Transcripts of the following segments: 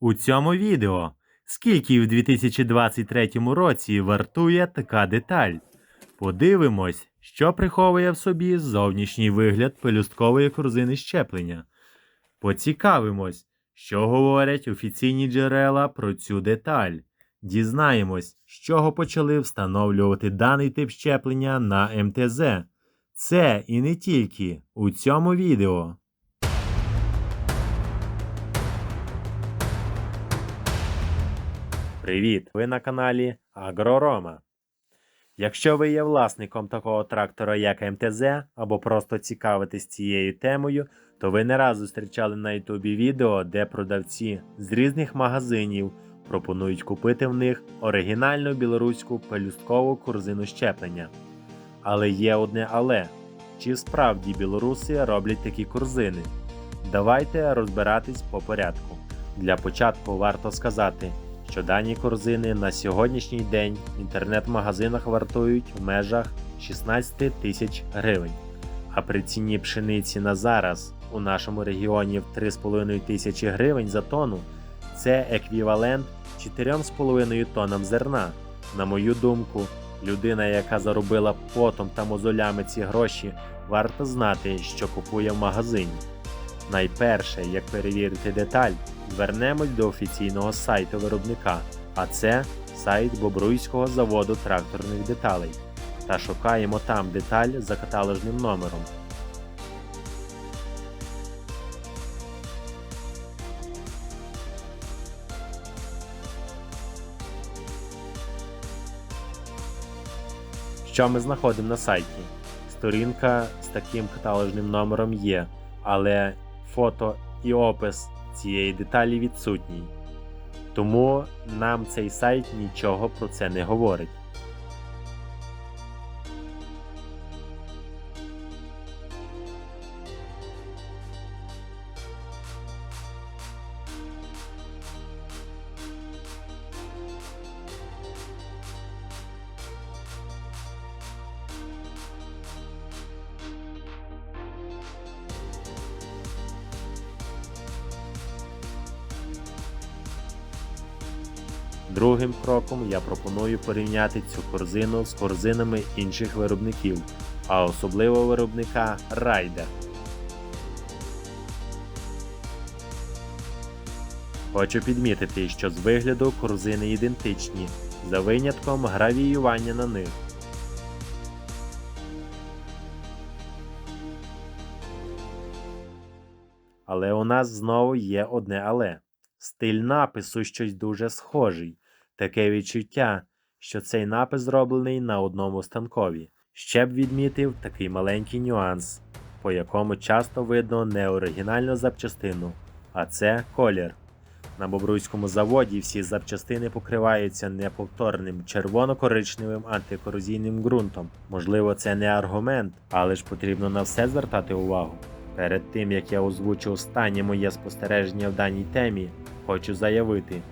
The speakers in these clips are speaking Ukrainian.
У цьому відео скільки в 2023 році вартує така деталь. Подивимось, що приховує в собі зовнішній вигляд пелюсткової корзини щеплення. Поцікавимось, що говорять офіційні джерела про цю деталь. Дізнаємось, з чого почали встановлювати даний тип щеплення на МТЗ. Це і не тільки у цьому відео. Привіт! Ви на каналі Агророма. Якщо ви є власником такого трактора, як МТЗ, або просто цікавитесь цією темою, то ви не раз зустрічали на Ютубі відео, де продавці з різних магазинів пропонують купити в них оригінальну білоруську пелюсткову корзину щеплення. Але є одне але. Чи справді білоруси роблять такі корзини? Давайте розбиратись по порядку. Для початку варто сказати, що дані корзини на сьогоднішній день в інтернет-магазинах вартують в межах 16 тисяч гривень. А при ціні пшениці на зараз у нашому регіоні в 3,5 тисячі гривень за тонну це еквівалент 4,5 тоннам зерна. На мою думку, людина, яка заробила потом та мозолями ці гроші, варто знати, що купує в магазині. Найперше, як перевірити деталь, звернемось до офіційного сайту виробника, а це сайт Бобруйського заводу тракторних деталей. Та шукаємо там деталь за каталожним номером. Що ми знаходимо на сайті? Сторінка з таким каталожним номером є, але фото і опис цієї деталі відсутній. Тому нам цей сайт нічого про це не говорить. Другим кроком я пропоную порівняти цю корзину з корзинами інших виробників, а особливо виробника Райдер. Хочу підмітити, що з вигляду корзини ідентичні, за винятком гравіювання на них. Але у нас знову є одне але. Стиль напису щось дуже схожий, таке відчуття, що цей напис зроблений на одному станкові. Ще б відмітив такий маленький нюанс, по якому часто видно не оригінальну запчастину, а це колір. На Бобруйському заводі всі запчастини покриваються неповторним червоно-коричневим антикорозійним ґрунтом. Можливо, це не аргумент, але ж потрібно на все звертати увагу. Перед тим як я озвучу останнє моє спостереження в даній темі, хочу заявити: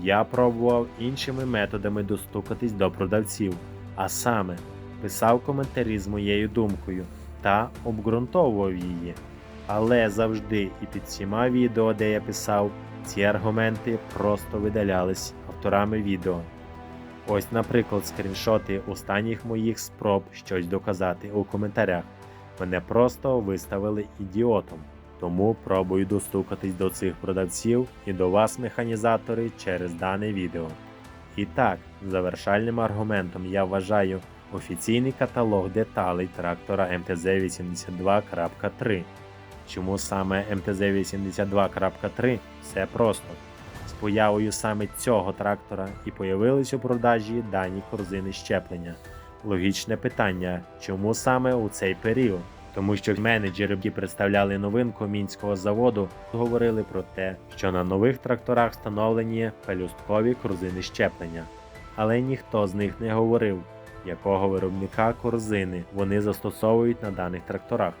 я пробував іншими методами достукатись до продавців, а саме писав коментарі з моєю думкою та обґрунтовував її. Але завжди і під всіма відео, де я писав, ці аргументи просто видалялись авторами відео. Ось, наприклад, скріншоти останніх моїх спроб щось доказати у коментарях. Мене просто виставили ідіотом. Тому пробую достукатись до цих продавців і до вас, механізатори, через дане відео. І так, завершальним аргументом я вважаю офіційний каталог деталей трактора МТЗ-82.3. Чому саме МТЗ-82.3? Все просто. З появою саме цього трактора і появились у продажі дані корзини щеплення. Логічне питання, чому саме у цей період? Тому що менеджери, які представляли новинку мінського заводу, говорили про те, що на нових тракторах встановлені пелюсткові корзини щеплення. Але ніхто з них не говорив, якого виробника корзини вони застосовують на даних тракторах.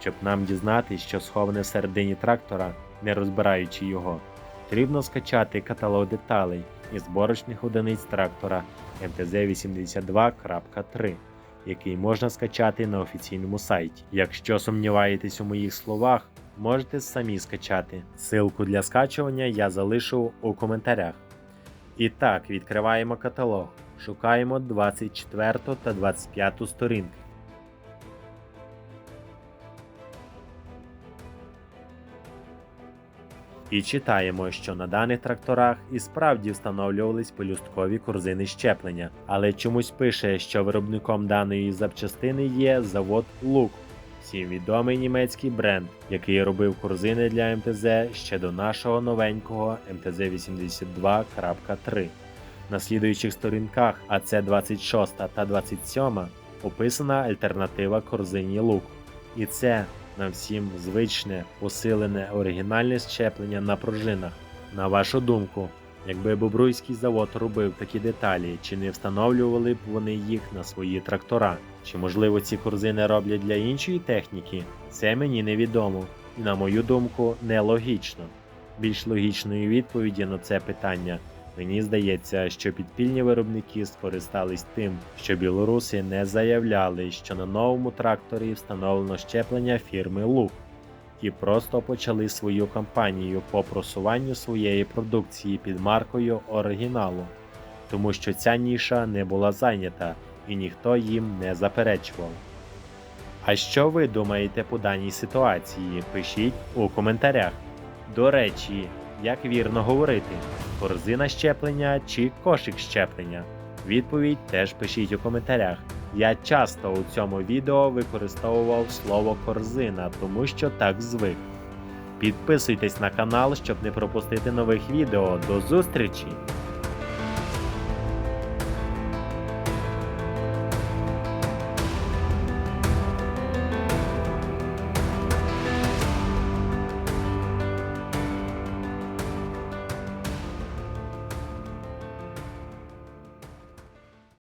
Щоб нам дізнатися, що сховане всередині трактора, не розбираючи його, потрібно скачати каталог деталей і зборочних одиниць трактора МТЗ-82.3 який можна скачати на офіційному сайті. Якщо сумніваєтесь у моїх словах, можете самі скачати. Силку для скачування я залишу у коментарях. І так, відкриваємо каталог. Шукаємо 24 та 25 сторінки. І читаємо, що на даних тракторах і справді встановлювались пелюсткові корзини щеплення, але чомусь пише, що виробником даної запчастини є завод Лук, всім відомий німецький бренд, який робив корзини для МТЗ ще до нашого новенького МТЗ 82.3. На слідуючих сторінках, а це 26 та 27, описана альтернатива корзині лук. І це нам всім звичне, посилене оригінальне щеплення на пружинах. На вашу думку, якби Бобруйський завод робив такі деталі, чи не встановлювали б вони їх на свої трактора? Чи можливо ці корзини роблять для іншої техніки? Це мені невідомо, і на мою думку, нелогічно. Більш логічної відповіді на це питання Мені здається, що підпільні виробники скористались тим, що білоруси не заявляли, що на новому тракторі встановлено щеплення фірми Лук, і просто почали свою кампанію по просуванню своєї продукції під маркою оригіналу, тому що ця ніша не була зайнята і ніхто їм не заперечував. А що ви думаєте по даній ситуації? Пишіть у коментарях. До речі, як вірно говорити, корзина щеплення чи кошик щеплення? Відповідь теж пишіть у коментарях. Я часто у цьому відео використовував слово корзина, тому що так звик. Підписуйтесь на канал, щоб не пропустити нових відео. До зустрічі!